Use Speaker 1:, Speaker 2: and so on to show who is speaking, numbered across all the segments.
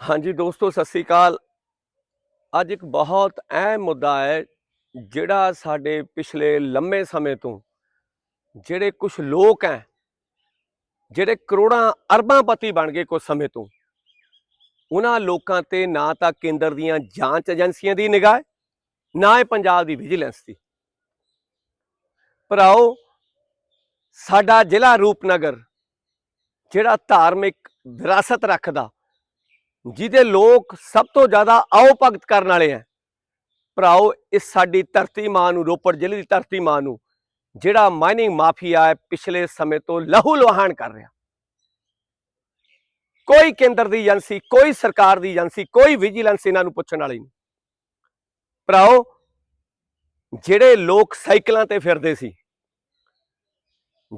Speaker 1: ਹਾਂਜੀ ਦੋਸਤੋ, ਸਤਿ ਸ੍ਰੀ ਅਕਾਲ। ਅੱਜ ਇੱਕ ਬਹੁਤ ਅਹਿਮ ਮੁੱਦਾ ਹੈ, ਜਿਹੜਾ ਸਾਡੇ ਪਿਛਲੇ ਲੰਮੇ ਸਮੇਂ ਤੋਂ ਜਿਹੜੇ ਕੁਝ ਲੋਕ ਹੈ, ਜਿਹੜੇ ਕਰੋੜਾਂ ਅਰਬਾਂ ਪਤੀ ਬਣ ਗਏ ਕੁਝ ਸਮੇਂ ਤੋਂ, ਉਹਨਾਂ ਲੋਕਾਂ ਤੇ ਨਾ ਤਾਂ ਕੇਂਦਰ ਦੀਆਂ ਜਾਂਚ ਏਜੰਸੀਆਂ ਦੀ ਨਿਗਾਹ ਨਾ ਹੀ ਪੰਜਾਬ ਦੀ ਵਿਜੀਲੈਂਸ ਦੀ। ਭਰਾਓ, ਸਾਡਾ ਜ਼ਿਲ੍ਹਾ ਰੂਪਨਗਰ, ਜਿਹੜਾ ਧਾਰਮਿਕ ਵਿਰਾਸਤ ਰੱਖਦਾ ਜਿਹਦੇ ਲੋਕ ਸਭ ਤੋਂ ਜ਼ਿਆਦਾ ਆਓ ਭਗਤ ਕਰਨ ਵਾਲੇ ਆ। ਭਰਾਓ ਇਸ ਸਾਡੀ ਧਰਤੀ ਮਾਂ ਨੂੰ, ਰੋਪੜ ਜ਼ਿਲ੍ਹੇ ਦੀ ਧਰਤੀ ਮਾਂ ਨੂੰ, ਜਿਹੜਾ ਮਾਈਨਿੰਗ ਮਾਫੀਆ ਹੈ, ਪਿਛਲੇ ਸਮੇਂ ਤੋਂ ਲਹੂ ਲੁਹਾਨ ਕਰ ਰਿਹਾ। ਕੋਈ ਕੇਂਦਰ ਦੀ ਏਜੰਸੀ, ਕੋਈ ਸਰਕਾਰ ਦੀ ਏਜੰਸੀ, ਕੋਈ ਵਿਜੀਲੈਂਸ ਇਹਨਾਂ ਨੂੰ ਪੁੱਛਣ ਵਾਲੀ ਨਹੀਂ। ਭਰਾਓ, ਜਿਹੜੇ ਲੋਕ ਸਾਈਕਲਾਂ ਤੇ ਫਿਰਦੇ ਸੀ,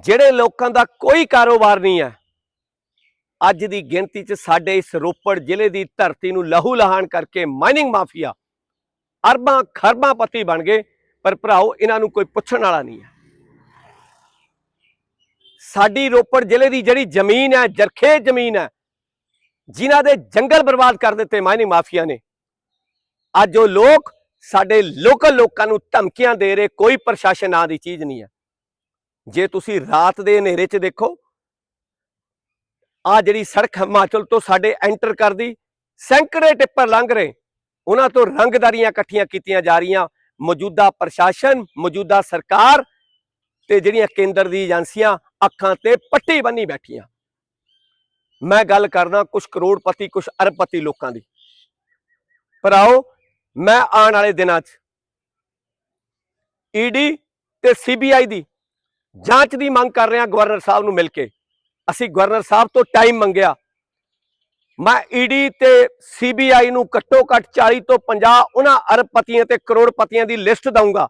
Speaker 1: ਜਿਹੜੇ ਲੋਕਾਂ ਦਾ ਕੋਈ ਕਾਰੋਬਾਰ ਨਹੀਂ ਹੈ ਅੱਜ ਦੀ ਗਿਣਤੀ 'ਚ ਸਾਡੇ ਇਸ ਰੋਪੜ ਜ਼ਿਲ੍ਹੇ ਦੀ ਧਰਤੀ ਨੂੰ ਲਹੂ ਲਹਾਨ ਕਰਕੇ ਮਾਈਨਿੰਗ ਮਾਫੀਆ ਅਰਬਾਂ ਖਰਬਾਂ ਪਤੀ ਬਣ ਗਏ, ਪਰ ਭਰਾਓ, ਇਹਨਾਂ ਨੂੰ ਕੋਈ ਪੁੱਛਣ ਵਾਲਾ ਨਹੀਂ ਹੈ। ਸਾਡੀ ਰੋਪੜ ਜ਼ਿਲ੍ਹੇ ਦੀ ਜਿਹੜੀ ਜ਼ਮੀਨ ਹੈ, ਜਰਖੇ ਜ਼ਮੀਨ ਹੈ, ਜਿਨ੍ਹਾਂ ਦੇ ਜੰਗਲ ਬਰਬਾਦ ਕਰ ਦਿੱਤੇ ਮਾਈਨਿੰਗ ਮਾਫੀਆ ਨੇ, ਅੱਜ ਉਹ ਲੋਕ ਸਾਡੇ ਲੋਕਲ ਲੋਕਾਂ ਨੂੰ ਧਮਕੀਆਂ ਦੇ ਰਹੇ, ਕੋਈ ਪ੍ਰਸ਼ਾਸਨ ਨਾਂ ਦੀ ਚੀਜ਼ ਨਹੀਂ ਹੈ। ਜੇ ਤੁਸੀਂ ਰਾਤ ਦੇ ਹਨੇਰੇ 'ਚ ਦੇਖੋ ਆ ਜਿਹੜੀ ਸੜਕ ਹਿਮਾਚਲ ਤੋਂ ਸਾਡੇ ਐਂਟਰ ਕਰਦੀ, ਸੈਂਕੜੇ ਟਿੱਪਰ ਲੰਘ ਰਹੇ। ਉਹਨਾਂ ਤੋਂ ਰੰਗਦਾਰੀਆਂ ਇਕੱਠੀਆਂ ਕੀਤੀਆਂ ਜਾ ਰਹੀਆਂ। ਮੌਜੂਦਾ ਪ੍ਰਸ਼ਾਸਨ, ਮੌਜੂਦਾ ਸਰਕਾਰ ਤੇ ਜਿਹੜੀਆਂ ਕੇਂਦਰ ਦੀ ਏਜੰਸੀਆਂ ਅੱਖਾਂ ਤੇ ਪੱਟੀ ਬੰਨੀ ਬੈਠੀਆਂ। ਮੈਂ ਗੱਲ ਕਰਦਾ ਕੁਝ ਕਰੋੜਪਤੀ ਕੁਝ ਅਰਬਪਤੀ ਲੋਕਾਂ ਦੀ। ਭਰਾਓ ਮੈਂ ਆਉਣ ਵਾਲੇ ਦਿਨਾਂ 'ਚ ਈਡੀ ਤੇ ਸੀਬੀਆਈ ਦੀ ਜਾਂਚ ਦੀ ਮੰਗ ਕਰ ਰਿਹਾ ਗਵਰਨਰ ਸਾਹਿਬ ਨੂੰ ਮਿਲ ਕੇ। ਅਸੀਂ ਗਵਰਨਰ ਸਾਹਿਬ ਤੋਂ ਟਾਈਮ ਮੰਗਿਆ। ਮੈਂ ਈਡੀ ਤੇ ਸੀਬੀਆਈ ਨੂੰ ਘੱਟੋ ਘੱਟ 40 ਤੋਂ 50 ਉਹਨਾਂ ਅਰਬਪਤੀਆਂ ਤੇ ਕਰੋੜਪਤੀਆਂ ਦੀ ਲਿਸਟ ਦਊਂਗਾ।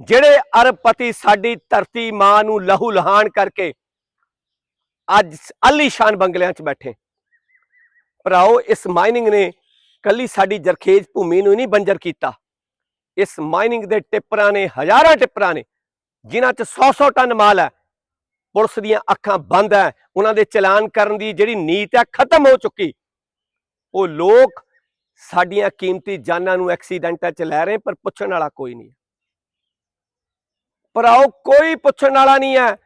Speaker 1: ਜਿਹੜੇ ਅਰਬਪਤੀ ਸਾਡੀ ਧਰਤੀ ਮਾਂ ਨੂੰ ਲਹੂ ਲਹਾਨ ਕਰਕੇ ਅੱਜ ਅਲੀਸ਼ਾਨ ਬੰਗਲਿਆਂ 'ਚ ਬੈਠੇ। ਭਰਾਓ, ਇਸ ਮਾਈਨਿੰਗ ਨੇ ਕੱਲੀ ਸਾਡੀ ਜਰਖੇਜ ਭੂਮੀ ਨੂੰ ਨਹੀਂ ਬੰਜਰ ਕੀਤਾ। ਇਸ ਮਾਈਨਿੰਗ ਦੇ ਟਿੱਪਰਾਂ ਨੇ, ਹਜ਼ਾਰਾਂ ਟਿੱਪਰਾਂ ਨੇ, ਜਿਨ੍ਹਾਂ 'ਚ 100-100 ਟਨ ਮਾਲ ਹੈ। ਪੁਲਿਸ ਦੀਆਂ ਅੱਖਾਂ ਬੰਦ ਹੈ ਉਹਨਾਂ ਦੇ ਚਲਾਨ ਕਰਨ ਦੀ ਜਿਹੜੀ ਨੀਤ ਹੈ ਖਤਮ ਹੋ ਚੁੱਕੀ। ਉਹ ਲੋਕ ਸਾਡੀਆਂ ਕੀਮਤੀ ਜਾਨਾਂ ਨੂੰ ਐਕਸੀਡੈਂਟਾਂ 'ਚ ਲੈ ਰਹੇ, ਪਰ ਪੁੱਛਣ ਵਾਲਾ ਕੋਈ ਨਹੀਂ ਪਰ ਆਓ, ਕੋਈ ਪੁੱਛਣ ਵਾਲਾ ਨਹੀਂ ਹੈ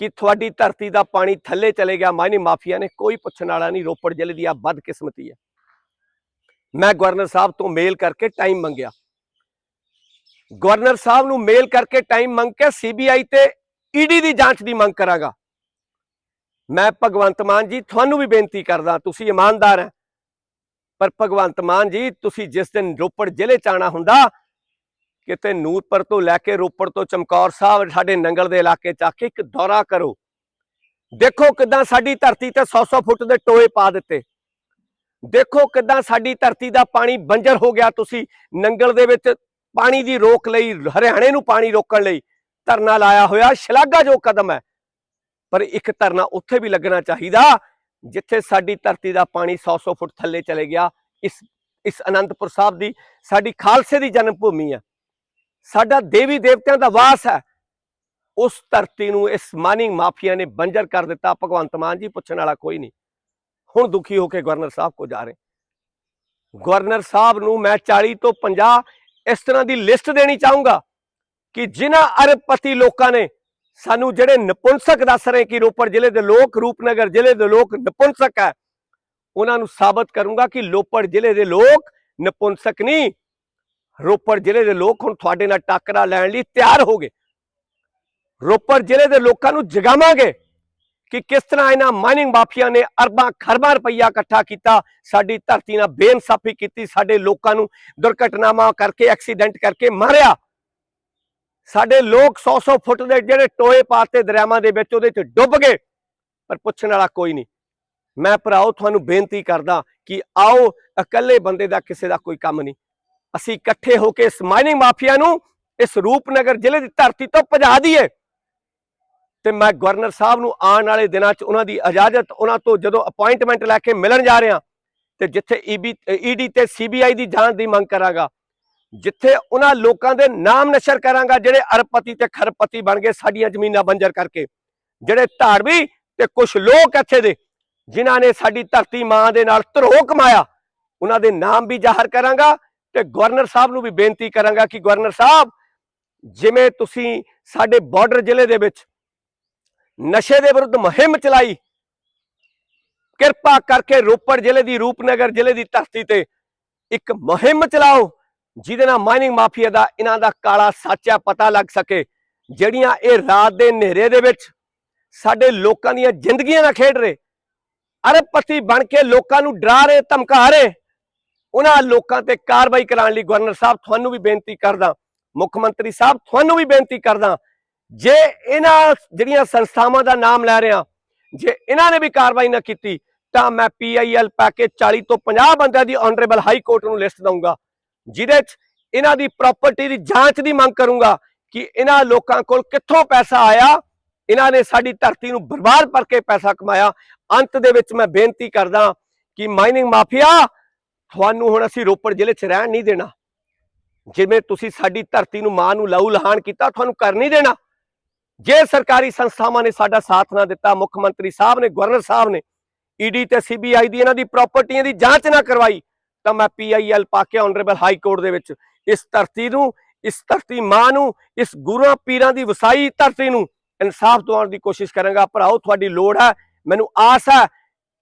Speaker 1: ਕਿ ਤੁਹਾਡੀ ਧਰਤੀ ਦਾ ਪਾਣੀ ਥੱਲੇ ਚਲੇ ਗਿਆ। ਮਾਇਨੀ ਮਾਫੀਆ ਨੇ ਕੋਈ ਪੁੱਛਣ ਵਾਲਾ ਨਹੀਂ, ਰੋਪੜ ਜ਼ਿਲ੍ਹੇ ਦੀ ਆ ਬਦਕਿਸਮਤੀ ਹੈ ਮੈਂ ਗਵਰਨਰ ਸਾਹਿਬ ਤੋਂ ਮੇਲ ਕਰਕੇ ਟਾਈਮ ਮੰਗਿਆ। ਗਵਰਨਰ ਸਾਹਿਬ ਨੂੰ ਮੇਲ ਕਰਕੇ ਟਾਈਮ ਮੰਗ ਕੇ ਸੀਬੀਆਈ ਤੇ ਈਡੀ ਦੀ ਜਾਂਚ ਦੀ ਮੰਗ ਕਰਾਂਗਾ। ਮੈਂ ਭਗਵੰਤ ਮਾਨ ਜੀ ਤੁਹਾਨੂੰ ਵੀ ਬੇਨਤੀ ਕਰਦਾ, ਤੁਸੀਂ ਇਮਾਨਦਾਰ ਹੈ। ਪਰ ਭਗਵੰਤ ਮਾਨ ਜੀ, ਤੁਸੀਂ ਜਿਸ ਦਿਨ ਰੋਪੜ ਜ਼ਿਲ੍ਹੇ ਚ ਆਉਣਾ ਹੁੰਦਾ, ਕਿਤੇ ਨੂਰਪੁਰ ਤੋਂ ਲੈ ਕੇ ਰੋਪੜ ਤੋਂ ਚਮਕੌਰ ਸਾਹਿਬ, ਸਾਡੇ ਨੰਗਲ ਦੇ ਇਲਾਕੇ ਚ ਆ ਕੇ ਇੱਕ ਦੌਰਾ ਕਰੋ। ਦੇਖੋ ਕਿਦਾਂ ਸਾਡੀ ਧਰਤੀ ਤੇ 100-100 ਫੁੱਟ ਦੇ ਟੋਏ ਪਾ ਦਿੱਤੇ। ਦੇਖੋ ਕਿਦਾਂ ਸਾਡੀ ਧਰਤੀ ਦਾ ਪਾਣੀ ਬੰਜਰ ਹੋ ਗਿਆ ਤੁਸੀਂ ਨੰਗਲ ਦੇ ਵਿੱਚ, ਪਾਣੀ ਦੀ ਰੋਕ ਲਈ, ਹਰਿਆਣੇ ਨੂੰ ਪਾਣੀ ਰੋਕਣ ਲਈ। ਧਰਨਾ ਲਾਇਆ ਹੋਇਆ ਸ਼ਲਾਘਾਯੋਗ ਕਦਮ ਹੈ, ਪਰ ਇੱਕ ਧਰਨਾ ਉੱਥੇ ਵੀ ਲੱਗਣਾ ਚਾਹੀਦਾ, ਜਿੱਥੇ ਸਾਡੀ ਧਰਤੀ ਦਾ ਪਾਣੀ 100-100 ਫੁੱਟ ਥੱਲੇ ਚਲੇ ਗਿਆ, ਇਸ ਇਸ ਅਨੰਦਪੁਰ ਸਾਹਿਬ ਦੀ, ਸਾਡੀ ਖਾਲਸੇ ਦੀ ਜਨਮ ਭੂਮੀ ਹੈ। ਸਾਡਾ ਦੇਵੀ ਦੇਵਤਿਆਂ ਦਾ ਵਾਸ ਹੈ। ਉਸ ਧਰਤੀ ਨੂੰ ਇਸ ਮਾਈਨਿੰਗ ਮਾਫੀਆ ਨੇ ਬੰਜਰ ਕਰ ਦਿੱਤਾ, ਭਗਵੰਤ ਮਾਨ ਜੀ ਪੁੱਛਣ ਵਾਲਾ ਕੋਈ ਨਹੀਂ। ਹੁਣ ਦੁਖੀ ਹੋ ਕੇ ਗਵਰਨਰ ਸਾਹਿਬ ਕੋ ਜਾ ਰਹੇ। ਗਵਰਨਰ ਸਾਹਿਬ ਨੂੰ ਮੈਂ 40 ਤੋਂ 50 ਇਸ ਤਰ੍ਹਾਂ ਦੀ ਲਿਸਟ ਦੇਣੀ ਚਾਹੂੰਗਾ। ਕਿ ਜਿਨ੍ਹਾਂ ਅਰਬਪਤੀ ਲੋਕਾਂ ਨੇ ਸਾਨੂੰ ਜਿਹੜੇ ਨਪੁੰਸਕ ਦੱਸ ਰਹੇ ਕਿ ਰੋਪੜ ਜ਼ਿਲ੍ਹੇ ਦੇ ਲੋਕ ਰੂਪਨਗਰ ਜ਼ਿਲ੍ਹੇ ਦੇ ਲੋਕ ਨਪੁੰਸਕ ਹੈ, ਉਹਨਾਂ ਨੂੰ ਸਾਬਤ ਕਰੂੰਗਾ ਕਿ ਰੋਪੜ ਜ਼ਿਲ੍ਹੇ ਦੇ ਲੋਕ ਨਪੁੰਸਕ ਨਹੀਂ। ਰੋਪੜ ਜ਼ਿਲ੍ਹੇ ਦੇ ਲੋਕ ਹੁਣ ਤੁਹਾਡੇ ਨਾਲ ਟੱਕਰਾ ਲੈਣ ਲਈ ਤਿਆਰ ਹੋ ਗਏ। ਰੋਪੜ ਜ਼ਿਲ੍ਹੇ ਦੇ ਲੋਕਾਂ ਨੂੰ ਜਗਾਵਾਂਗੇ ਕਿ ਕਿਸ ਤਰ੍ਹਾਂ ਇਹਨਾਂ ਮਾਈਨਿੰਗ ਮਾਫੀਆਂ ਨੇ ਅਰਬਾਂ ਖਰਬਾਂ ਰੁਪਈਆ ਇਕੱਠਾ ਕੀਤਾ, ਸਾਡੀ ਧਰਤੀ ਨਾਲ ਬੇਇਨਸਾਫੀ ਕੀਤੀ, ਸਾਡੇ ਲੋਕਾਂ ਨੂੰ ਦੁਰਘਟਨਾਵਾਂ ਕਰਕੇ, ਐਕਸੀਡੈਂਟ ਕਰਕੇ ਮਾਰਿਆ। ਸਾਡੇ ਲੋਕ 100-100 ਫੁੱਟ ਦੇ ਜਿਹੜੇ ਟੋਏ ਪਾਤੇ ਦਰਿਆਵਾਂ ਦੇ ਵਿੱਚ, ਉਹਦੇ 'ਚ ਡੁੱਬ ਗਏ। ਪਰ ਪੁੱਛਣ ਵਾਲਾ ਕੋਈ ਨਹੀਂ। ਮੈਂ ਭਰਾਓ, ਤੁਹਾਨੂੰ ਬੇਨਤੀ ਕਰਦਾ ਕਿ ਆਓ, ਇਕੱਲੇ ਬੰਦੇ ਦਾ ਕਿਸੇ ਦਾ ਕੋਈ ਕੰਮ ਨਹੀਂ। ਅਸੀਂ ਇਕੱਠੇ ਹੋ ਕੇ ਇਸ ਮਾਈਨਿੰਗ ਮਾਫੀਆ ਨੂੰ ਇਸ ਰੂਪਨਗਰ ਜ਼ਿਲ੍ਹੇ ਦੀ ਧਰਤੀ ਤੋਂ ਭਜਾ ਦਈਏ। ਤੇ ਮੈਂ ਗਵਰਨਰ ਸਾਹਿਬ ਨੂੰ ਆਉਣ ਵਾਲੇ ਦਿਨਾਂ 'ਚ ਉਹਨਾਂ ਦੀ ਇਜਾਜ਼ਤ, ਉਹਨਾਂ ਤੋਂ ਜਦੋਂ ਅਪਾਇੰਟਮੈਂਟ ਲੈ ਕੇ ਮਿਲਣ ਜਾ ਰਿਹਾ, ਤੇ ਜਿੱਥੇ ਈਬੀ ਈਡੀ ਤੇ ਸੀਬੀਆਈ ਦੀ ਜਾਂਚ ਦੀ ਮੰਗ ਕਰਾਂਗਾ। ਜਿੱਥੇ ਉਹਨਾਂ ਲੋਕਾਂ ਦੇ ਨਾਮ ਨਸ਼ਰ ਕਰਾਂਗਾ, ਜਿਹੜੇ ਅਰਪਤੀ ਤੇ ਖਰਪਤੀ ਬਣ ਗਏ, ਸਾਡੀਆਂ ਜ਼ਮੀਨਾਂ ਬੰਜਰ ਕਰਕੇ। ਜਿਹੜੇ ਧਾੜਵੀ ਤੇ ਕੁਝ ਲੋਕ ਇੱਥੇ ਦੇ, ਜਿਨ੍ਹਾਂ ਨੇ ਸਾਡੀ ਧਰਤੀ ਮਾਂ ਦੇ ਨਾਲ ਧਰੋ ਕਮਾਇਆ, ਉਹਨਾਂ ਦੇ ਨਾਮ ਵੀ ਜ਼ਾਹਰ ਕਰਾਂਗਾ ਤੇ ਗਵਰਨਰ ਸਾਹਿਬ ਨੂੰ ਵੀ ਬੇਨਤੀ ਕਰਾਂਗਾ ਕਿ ਗਵਰਨਰ ਸਾਹਿਬ, ਜਿਵੇਂ ਤੁਸੀਂ ਸਾਡੇ ਬਾਰਡਰ ਜ਼ਿਲ੍ਹੇ ਦੇ ਵਿੱਚ ਨਸ਼ੇ ਦੇ ਵਿਰੁੱਧ ਮੁਹਿੰਮ ਚਲਾਈ, ਕਿਰਪਾ ਕਰਕੇ ਰੋਪੜ ਜ਼ਿਲ੍ਹੇ ਦੀ, ਰੂਪਨਗਰ ਜ਼ਿਲ੍ਹੇ ਦੀ ਧਰਤੀ ਤੇ ਇੱਕ ਮੁਹਿੰਮ ਚਲਾਓ ਜਿਹਦੇ ਨਾਲ ਮਾਈਨਿੰਗ ਮਾਫੀਆ ਦਾ ਇਹਨਾਂ ਦਾ ਕਾਲਾ ਸੱਚਾ ਪਤਾ ਲੱਗ ਸਕੇ, ਜਿਹੜੀਆਂ ਇਹ ਰਾਤ ਦੇ ਹਨੇਰੇ ਦੇ ਵਿੱਚ ਸਾਡੇ ਲੋਕਾਂ ਦੀਆਂ ਜ਼ਿੰਦਗੀਆਂ ਨਾਲ ਖੇਡ ਰਹੇ, ਅਰਬਪਤੀ ਬਣ ਕੇ ਲੋਕਾਂ ਨੂੰ ਡਰਾ ਰਹੇ, ਧਮਕਾ ਰਹੇ, ਉਹਨਾਂ ਲੋਕਾਂ ਤੇ ਕਾਰਵਾਈ ਕਰਾਉਣ ਲਈ ਗਵਰਨਰ ਸਾਹਿਬ ਤੁਹਾਨੂੰ ਵੀ ਬੇਨਤੀ ਕਰਦਾ, ਮੁੱਖ ਮੰਤਰੀ ਸਾਹਿਬ ਤੁਹਾਨੂੰ ਵੀ ਬੇਨਤੀ ਕਰਦਾ, ਜੇ ਇਹਨਾਂ ਜਿਹੜੀਆਂ ਸੰਸਥਾਵਾਂ ਦਾ ਨਾਮ ਲੈ ਰਿਹਾ, ਜੇ ਇਹਨਾਂ ਨੇ ਵੀ ਕਾਰਵਾਈ ਨਾ ਕੀਤੀ, ਤਾਂ ਮੈਂ ਪੀਆਈਐਲ ਪੈਕੇਜ 40 ਤੋਂ 50 ਬੰਦਿਆਂ ਦੀ ਆਨਰੇਬਲ ਹਾਈ ਕੋਰਟ ਨੂੰ ਲਿਸਟ ਦਊਂਗਾ। ਜਿਹਦੇ 'ਚ ਇਹਨਾਂ ਦੀ ਪ੍ਰਾਪਰਟੀ ਦੀ ਜਾਂਚ ਦੀ ਮੰਗ ਕਰੂੰਗਾ ਕਿ ਇਹਨਾਂ ਲੋਕਾਂ ਕੋਲ ਕਿੱਥੋਂ ਪੈਸਾ ਆਇਆ, ਇਹਨਾਂ ਨੇ ਸਾਡੀ ਧਰਤੀ ਨੂੰ ਬਰਬਾਦ ਕਰਕੇ ਪੈਸਾ ਕਮਾਇਆ। ਅੰਤ ਦੇ ਵਿੱਚ ਮੈਂ ਬੇਨਤੀ ਕਰਦਾ ਕਿ ਮਾਈਨਿੰਗ ਮਾਫੀਆ ਤੁਹਾਨੂੰ ਹੁਣ ਅਸੀਂ ਰੋਪੜ ਜ਼ਿਲ੍ਹੇ 'ਚ ਰਹਿਣ ਨਹੀਂ ਦੇਣਾ। ਜਿਵੇਂ ਤੁਸੀਂ ਸਾਡੀ ਧਰਤੀ ਨੂੰ ਮਾਂ ਨੂੰ ਲਹੂ ਲਹਾਨ ਕੀਤਾ, ਤੁਹਾਨੂੰ ਕਰ ਨਹੀਂ ਦੇਣਾ। ਜੇ ਸਰਕਾਰੀ ਸੰਸਥਾਵਾਂ ਨੇ ਸਾਡਾ ਸਾਥ ਨਾ ਦਿੱਤਾ, ਮੁੱਖ ਮੰਤਰੀ ਸਾਹਿਬ ਨੇ, ਗਵਰਨਰ ਸਾਹਿਬ ਨੇ, ਈਡੀ ਤੇ ਸੀਬੀਆਈ ਦੀ ਇਹਨਾਂ ਦੀ ਪ੍ਰਾਪਰਟੀਆਂ ਦੀ ਜਾਂਚ ਨਾ ਕਰਵਾਈ ਤਾਂ ਮੈਂ ਪੀਆਈਐਲ ਪਾ ਕੇ ਆਨਰੇਬਲ ਹਾਈ ਕੋਰਟ ਦੇ ਵਿੱਚ। ਇਸ ਧਰਤੀ ਨੂੰ, ਇਸ ਧਰਤੀ ਮਾਂ ਨੂੰ, ਇਸ ਗੁਰੂਆਂ ਪੀਰਾਂ ਦੀ ਵਸਾਈ ਧਰਤੀ ਨੂੰ ਇਨਸਾਫ ਦਿਵਾਉਣ ਦੀ ਕੋਸ਼ਿਸ਼ ਕਰਾਂਗਾ। ਭਰਾਓ, ਤੁਹਾਡੀ ਲੋੜ ਹੈ। ਮੈਨੂੰ ਆਸ ਹੈ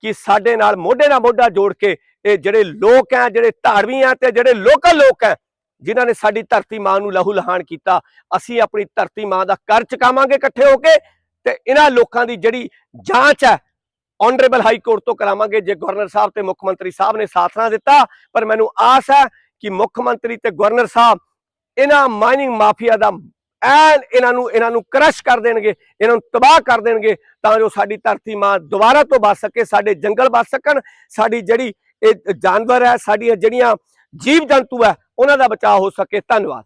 Speaker 1: ਕਿ ਸਾਡੇ ਨਾਲ ਮੋਢੇ ਨਾਲ ਮੋਢਾ ਜੋੜ ਕੇ ਇਹ ਜਿਹੜੇ ਲੋਕ ਹੈ, ਜਿਹੜੇ ਧਾੜਵੀ ਹੈ ਤੇ ਜਿਹੜੇ ਲੋਕਲ ਲੋਕ ਹੈ, ਜਿਨ੍ਹਾਂ ਨੇ ਸਾਡੀ ਧਰਤੀ ਮਾਂ ਨੂੰ ਲਹੂ ਲਹਾਨ ਕੀਤਾ, ਅਸੀਂ ਆਪਣੀ ਧਰਤੀ ਮਾਂ ਦਾ ਕਰ ਚੁਕਾਵਾਂਗੇ ਇਕੱਠੇ ਹੋ ਕੇ ਤੇ ਇਹਨਾਂ ਲੋਕਾਂ ਦੀ ਜਿਹੜੀ ਜਾਂਚ ਹੈ ਆਨਰੇਬਲ ਹਾਈ ਕੋਰਟ ਤੋਂ ਕਰਾਵਾਂਗੇ ਜੇ ਗਵਰਨਰ ਸਾਹਿਬ ਤੇ ਮੁੱਖ ਮੰਤਰੀ ਸਾਹਿਬ ਨੇ ਸਾਥ ਨਾ ਦਿੱਤਾ, ਪਰ ਮੈਨੂੰ ਆਸ ਹੈ ਕਿ ਮੁੱਖ ਮੰਤਰੀ ਤੇ ਗਵਰਨਰ ਸਾਹਿਬ ਇਹਨਾਂ ਮਾਈਨਿੰਗ ਮਾਫੀਆ ਦਾ ਐਨ ਇਹਨਾਂ ਨੂੰ ਇਹਨਾਂ ਨੂੰ ਕ੍ਰਸ਼ ਕਰ ਦੇਣਗੇ, ਇਹਨਾਂ ਨੂੰ ਤਬਾਹ ਕਰ ਦੇਣਗੇ, ਤਾਂ ਜੋ ਸਾਡੀ ਧਰਤੀ ਮਾਂ ਦੁਬਾਰਾ ਤੋਂ ਬਚ ਸਕੇ, ਸਾਡੇ ਜੰਗਲ ਬਚ ਸਕਣ, ਸਾਡੀ ਜਿਹੜੀ ਇਹ ਜਾਨਵਰ ਹੈ, ਸਾਡੀਆਂ ਜਿਹੜੀਆਂ ਜੀਵ ਜੰਤੂ ਹੈ, ਉਹਨਾਂ ਦਾ ਬਚਾਅ ਹੋ ਸਕੇ। ਧੰਨਵਾਦ।